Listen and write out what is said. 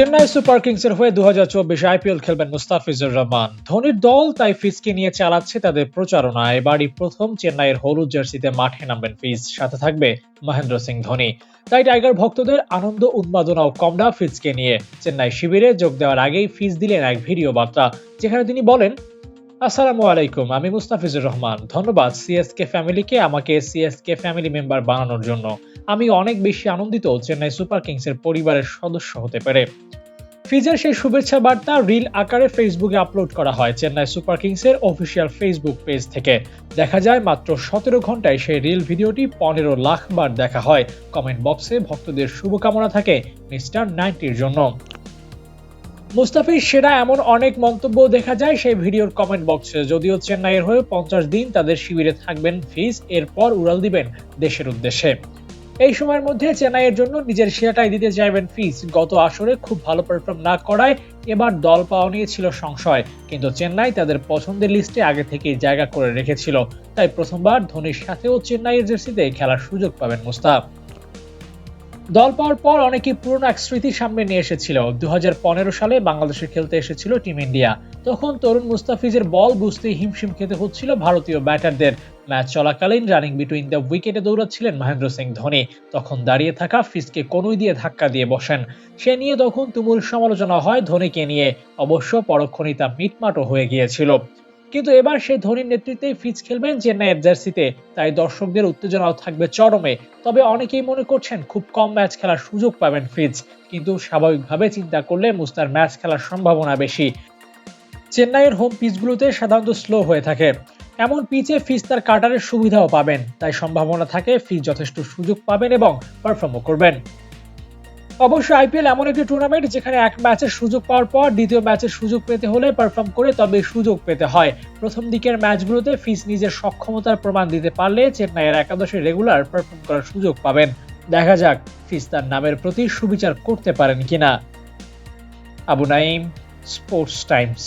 Chennai super কিংসের হয়ে দু আইপিএল খেলবেন মুস্তাফিজুর রহমান। ধোনির দল তাই ফিজকে নিয়ে চালাচ্ছে তাদের প্রচারণা। এবারই প্রথম চেন্নাইয়ের হলুদ জার্সিতে মাঠে নামবেন ফিজ। সাথে থাকবে মহেন্দ্র সিং ধোনি। তাই টাইগার ভক্তদের আনন্দ উন্মাদনাও কমডা ফিজকে নিয়ে চেন্নাই শিবিরে যোগ দেওয়ার আগেই ফিজ দিলেন এক ভিডিও বার্তা, যেখানে তিনি বলেন আসসালামু আলাইকুম, আমি মুস্তাফিজুর রহমান। ধন্যবাদ সিএসকে ফ্যামিলিকে আমাকে সিএসকে ফ্যামিলি মেম্বার বানানোর জন্য। আমি অনেক বেশি আনন্দিত চেন্নাই সুপার কিংসের পরিবারের সদস্য হতে পেরে। ফিজের সেই শুভেচ্ছা বার্তা রিল আকারে ফেসবুকে আপলোড করা হয় চেন্নাই সুপার কিংসের অফিসিয়াল ফেসবুক পেজ থেকে। দেখা যায় মাত্র সতেরো ঘন্টায় সেই রিল ভিডিওটি পনেরো লাখ বার দেখা হয়। কমেন্ট বক্সে ভক্তদের শুভকামনা থাকে মিস্টার নাইনটির জন্য। মুস্তাফিজ সেরা এমন অনেক মন্তব্য দেখা যায় সেই ভিডিওর কমেন্ট বক্সে যদিও চেন্নাইয়ের হয়ে পঞ্চাশ দিন তাদের শিবিরে থাকবেন ফিজ, এরপর উড়াল দিবেন দেশের উদ্দেশ্যে। এই সময়ের মধ্যে চেন্নাইয়ের জন্য নিজের সেরাটাই দিতে চাইবেন ফিজ। গত আসরে খুব ভালো পারফর্ম না করায় এবার দল পাওয়া নিয়ে ছিল সংশয়। কিন্তু চেন্নাই তাদের পছন্দের লিস্টে আগে থেকেই জায়গা করে রেখেছিল। তাই প্রথমবার ধোনির সাথেও চেন্নাইয়ের জার্সিতে খেলার সুযোগ পাবেন মুস্তাফ। দল পাওয়ার পর অনেকেই পুরনো এক স্মৃতি সামনে নিয়ে এসেছিল। দু হাজার পনেরো সালে বাংলাদেশে খেলতে এসেছিল টিম ইন্ডিয়া। তখন তরুণ মুস্তাফিজের বল বুঝতেই হিমশিম খেতে হচ্ছিল ভারতীয় ব্যাটারদের। ম্যাচ চলাকালীন রানিং বিটুইন দ্য উইকেটে দৌড়াচ্ছিলেন মহেন্দ্র সিং ধোনি। তখন দাঁড়িয়ে থাকা ফিজকে কনুই দিয়ে ধাক্কা দিয়ে বসেন। সে নিয়ে তখন তুমুল সমালোচনা হয় ধোনিকে নিয়ে। অবশ্য পরক্ষণই তা মিটমাটও হয়ে গিয়েছিল। কিন্তু এবার সেই ধোনির নেতৃত্বে ফিজ খেলবেন চেন্নাইয়ের জার্সিতে। তাই দর্শকদের উত্তেজনাও থাকবে চরমে। তবে অনেকেই মনে করছেন খুব কম ম্যাচ খেলার সুযোগ পাবেন ফিজ। কিন্তু স্বাভাবিকভাবে চিন্তা করলে মুস্তার ম্যাচ খেলার সম্ভাবনা বেশি। চেন্নাইয়ের হোম পিচগুলোতে সাধারণত স্লো হয়ে থাকে। এমন পিচে ফিজ তার কাটারের সুবিধাও পাবেন। তাই সম্ভাবনা থাকে ফিজ যথেষ্ট সুযোগ পাবেন এবং পারফর্মও করবেন। অবশ্য আইপিএল এমন একটি টুর্নামেন্ট যেখানে এক ম্যাচের সুযোগ পাওয়ার পর দ্বিতীয় ম্যাচের সুযোগ পেতে হলে পারফর্ম করে তবে সুযোগ পেতে হয়। প্রথম দিকের ম্যাচগুলোতে ফিস নিজের সক্ষমতার প্রমাণ দিতে পারলে চেন্নাইয়ের একাদশে রেগুলার পারফর্ম করার সুযোগ পাবেন। দেখা যাক ফিস তার নামের প্রতি সুবিচার করতে পারেন কিনা। Abu Naim sports Times